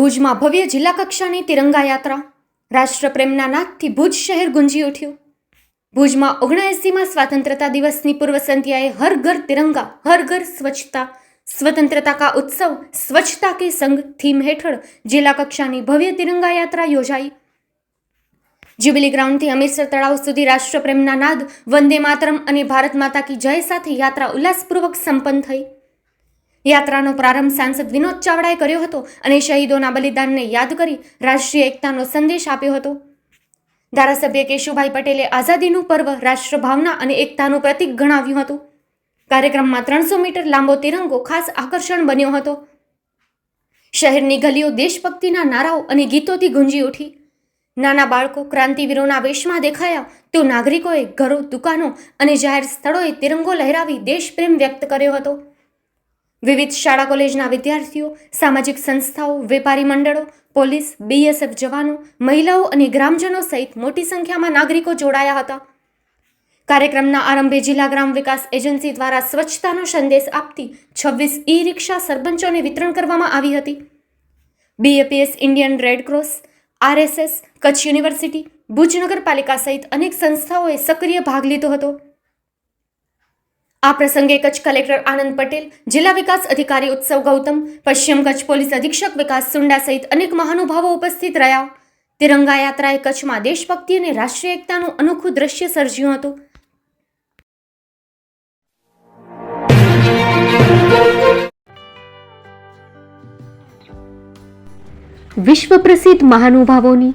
ભુજમાં ભવ્ય જિલ્લા કક્ષાની તિરંગા યાત્રા. રાષ્ટ્રપ્રેમના નાદથી ભુજ શહેર ગુંજી ઉઠ્યું. ભુજમાં ઓગણએંસીમાં સ્વાતંત્રતા દિવસની પૂર્વ સંધ્યાએ હર ઘર તિરંગા, હર ઘર સ્વચ્છતા. સ્વતંત્રતા કા ઉત્સવ, સ્વચ્છતા કે સંગ થીમ હેઠળ જિલ્લા કક્ષાની ભવ્ય તિરંગા યાત્રા યોજાઈ. જ્યુબિલી ગ્રાઉન્ડથી અમીરસર તળાવ સુધી રાષ્ટ્રપ્રેમના નાદ વંદે માતરમ અને ભારત માતા કી જય સાથે યાત્રા ઉલ્લાસપૂર્વક સંપન્ન થઈ. યાત્રાનો પ્રારંભ સાંસદ વિનોદ ચાવડાએ કર્યો હતો અને શહીદોના બલિદાનને યાદ કરી રાષ્ટ્રીય એકતાનો સંદેશ આપ્યો હતો. ધારાસભ્ય કેશુભાઈ પટેલે આઝાદીનું પર્વ રાષ્ટ્રભાવના અને એકતાનું પ્રતીક ગણાવ્યું હતું. કાર્યક્રમમાં ત્રણસો મીટર લાંબો તિરંગો ખાસ આકર્ષણ બન્યો હતો. શહેરની ગલીઓ દેશભક્તિના નારાઓ અને ગીતોથી ગુંજી ઉઠી. નાના બાળકો ક્રાંતિવીરોના વેશમાં દેખાયા તો નાગરિકોએ ઘરો, દુકાનો અને જાહેર સ્થળોએ તિરંગો લહેરાવી દેશપ્રેમ વ્યક્ત કર્યો હતો. વિવિધ શાળા કોલેજના વિદ્યાર્થીઓ, સામાજિક સંસ્થાઓ, વેપારી મંડળો, પોલીસ બીએસએફ જવાનો, મહિલાઓ અને ગ્રામજનો સહિત મોટી સંખ્યામાં નાગરિકો જોડાયા હતા. કાર્યક્રમના આરંભે જિલ્લા ગ્રામ વિકાસ એજન્સી દ્વારા સ્વચ્છતાનો સંદેશ આપતી છવ્વીસ ઈ રિક્ષા સરપંચોને વિતરણ કરવામાં આવી હતી. BAPS Indian Red Cross RSS Kutch University, Bhuj નગરપાલિકા સહિત અનેક સંસ્થાઓએ સક્રિય ભાગ લીધો હતો. આ પ્રસંગે કચ્છ કલેક્ટર આનંદ પટેલ, જિલ્લા વિકાસ અધિકારી ઉત્સવ ગૌતમ, પશ્ચિમ કચ્છ પોલીસ અધિક્ષક વિકાસ સુંડા સહિત અનેક મહાનુભાવો ઉપસ્થિત રહ્યા. તિરંગા યાત્રાએ કચ્છમાં દેશભક્તિ અને રાષ્ટ્રીય એકતાનું અનોખું દ્રશ્ય સર્જ્યું હતું. વિશ્વ પ્રસિદ્ધ મહાનુભાવોની